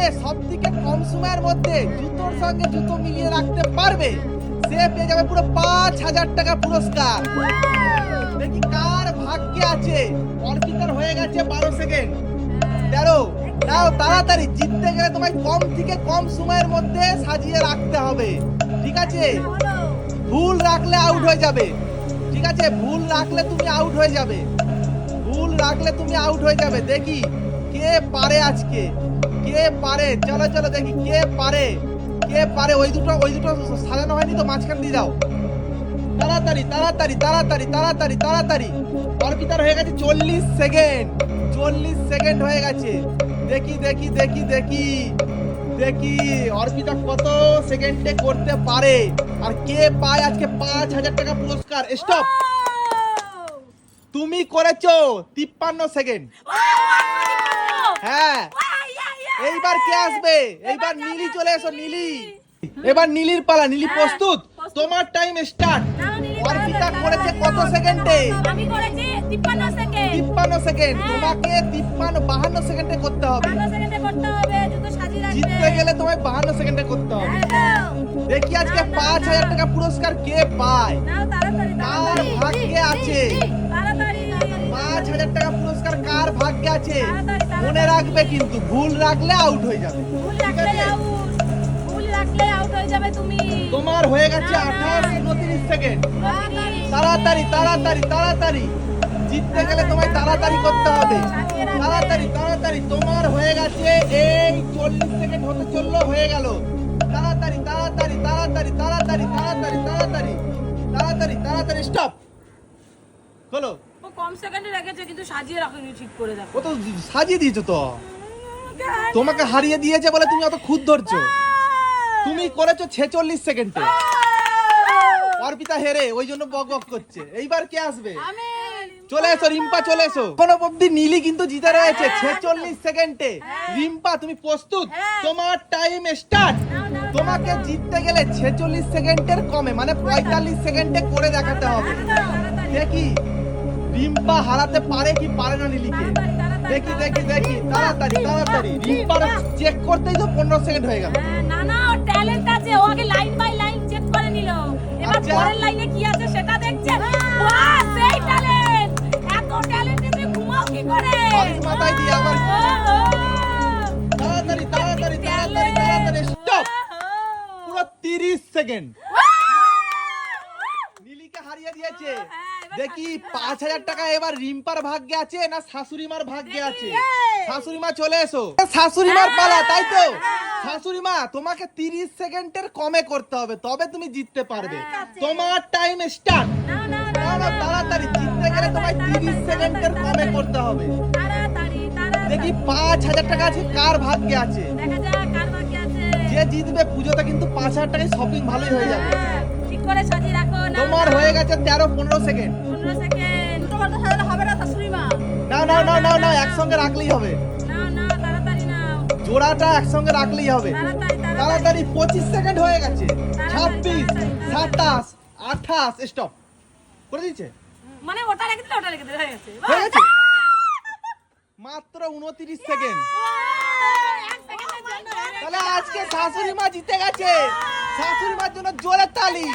যে সব থেকে কম সময়ের মধ্যে জুতোর সঙ্গে জুতো মিলিয়ে রাখতে পারবে, সে পেয়ে যাবে পুরো পাঁচ হাজার টাকা পুরস্কার। দেখি কার ভাগ্যে আছে অর্পিতার হয়ে গেছে বারো সেকেন্ড। তেরো নাও তাড়াতাড়ি, জিততে গেলে তোমায় কম থেকে কম সময়ের মধ্যে সাজিয়ে রাখতে হবে। ঠিক আছে? ভুল রাখলে আউট হয়ে যাবে। ঠিক আছে? ভুল রাখলে তুমি আউট হয়ে যাবে। ভুল রাখলে তুমি আউট হয়ে যাবে। দেখি। কে পারে আজকে? কে পারে? চলো চলো দেখি কে পারে? কে পারে? ওই দুটো ওই দুটো সাজানো হয়নি তো মাঝখান দিয়ে যাও তাড়াতাড়ি তাড়াতাড়ি তাড়াতাড়ি তাড়াতাড়ি তাড়াতাড়ি। অর্পিতার হয়ে গেছে চল্লিশ সেকেন্ড। চল্লিশ সেকেন্ড হয়ে গেছে। দেখি দেখি দেখি দেখি দেখি অর্পিতা কত সেকেন্ডে করতে পারে। আর কে পায় আজকে পাঁচ হাজার টাকা পুরস্কার? স্টপ! তুমি করেছ তিপ্পান্ন সেকেন্ড। হ্যাঁ। এইবার কে আসবে? এইবার নীলি চলে এসো নীলি। এবার নীলির পালা নীলি প্রস্তুত। তোমার টাইম স্টার্ট অর্পিতা করেছে কত সেকেন্ডে আমি করেছি 53 সেকেন্ড তিপ্পান্ন সেকেন্ড হ্যাঁ। তোমাকে তিপ্পান্ন বাহান্ন সেকেন্ডে করতে হবে। 52 সেকেন্ডে করতে হবে জুতো সাজিয়ে রাখবে। জিততে গেলে তোমায় বাহান্ন সেকেন্ডে করতে হবে। দেখি আজকে পাঁচ হাজার টাকা পুরস্কার কে পায়? নাও তাড়াতাড়ি কার ভাগ্যে আছে? তাড়াতাড়ি। পাঁচ হাজার টাকা পুরস্কার কার ভাগ্যে আছে? তাড়াতাড়ি। মনে রাখবে কিন্তু ভুল রাখলে আউট হয়ে যাবে। ভুল রাখলে আউট ভুল রাখলে আউট হয়ে যাবে তুমি। তোমার হয়ে গেছে। আঠাশ উনত্রিশ সেকেন্ড তাড়াতাড়ি তাড়াতাড়ি তাড়াতাড়ি। জিততে গেলে তোমায় তাড়াতাড়ি করতে হবে। তাড়াতাড়ি তাড়াতাড়ি। তোমার হয়ে গেছে এই চল্লিশ সেকেন্ড হতে চলল হয়ে গেল। তাড়াতাড়ি তাড়াতাড়ি তাড়াতাড়ি তাড়াতাড়ি তাড়াতাড়ি তাড়াতাড়ি। তাড়াতাড়ি তাড়াতাড়ি স্টপ হলো কম সেকেন্ডে রেখেছে কিন্তু সাজিয়ে রাখেনি ঠিক করে দেখো। ও তো সাজিয়ে দিয়েছ তো। তোমাকে হারিয়ে দিয়েছে বলে তুমি অত খুদ ধরছো। তুমি করেছ ছেচল্লিশ সেকেন্ডে। অর্পিতা হেরে ওই জন্য বক বক করছে। এইবার কে আসবে? চলে এসো রিম্পা চলে এসো। কোনো অব্দি নীলি কিন্তু জিতে রয়েছে ছেচল্লিশ সেকেন্ডে। রিম্পা তুমি প্রস্তুত? হ্যাঁ। তোমার টাইম স্টার্ট তোমাকে জিততে গেলে ছেচল্লিশ সেকেন্ডের কমে মানে পঁয়তাল্লিশ সেকেন্ডে করে দেখাতে হবে। দেখি। রিম্পা হারাতে পারে কি পারে না তাড়াতাড়ি, দেখি দেখি। দেখি তাড়াতাড়ি তাড়াতাড়ি। রিম্পার চেক করতেই তো পনেরো সেকেন্ড হয়ে গেল। হ্যাঁ, না না ওর ট্যালেন্ট আছে ও আগে লাইন বাই লাইন চেক করে নিল। এবার আচ্ছা। পরের লাইনে কি আছে সেটা দেখছে। বাহ সেই ট্যালেন্ট এত ট্যালেন্ট তুই ঘুমাও কি করে? মাথায় দিয়ে আবার। ও, ও। তাড়াতাড়ি তাড়াতাড়ি তাড়াতাড়ি তাড়াতাড়ি। স্টপ পুরো তিরিশ সেকেন্ড নীলিকে হারিয়ে দিয়েছে। হ্যাঁ, এবার দেখি পাঁচ হাজার টাকা এবার রিম্পার ভাগ্যে আছে না শাশুড়ি মার ভাগ্যে আছে? এই। শাশুড়ি মা চলে এসো। শাশুড়ি মার পালা তাই তো? হ্যাঁ। শাশুড়ি মা তোমাকে তিরিশ সেকেন্ডের কমে করতে হবে তবে তুমি জিততে পারবে। তোমার টাইম স্টার্ট তাড়াতাড়ি জিততে গেলে তোমায় তিরিশ সেকেন্ডের কমে করতে হবে। দেখি পাঁচ হাজার টাকা আছে কার ভাগ্যে আছে? দেখা যে জিতবে পুজোতে কিন্তু পাঁচ হাজার টাকায় শপিং ভালোই হয়ে যাবে। হ্যাঁ, ঠিক করে সাজিয়ে রাখো না তোমার হয়ে গেছে তেরো পনেরো সেকেন্ড 15 সেকেন্ড তোমার তো সাজালে হবে না শাশুড়ি মা। নাও নাও নাও নাও নাও একসঙ্গে রাখলেই হবে। নাও নাও তাড়াতাড়ি নাও। জোড়াটা একসঙ্গে রাখলেই হবে। তাড়াতাড়ি তাড়াতাড়ি। তাড়াতাড়ি পঁচিশ সেকেন্ড হয়ে গেছে। ছাব্বিশ। সাতাশ আঠাশ স্টপ করে দিচ্ছে মানে ওটা রেখে দিলে ওটা রেখে দিলে হয়ে গেছে? মাত্র উনত্রিশ সেকেন্ড এক সেকেন্ডের জন্য হয়ে গেছে। তাহলে আজকে শাশুড়ি মা জিতে গেছে। শাশুড়ি মার জন্য জোরে তালি।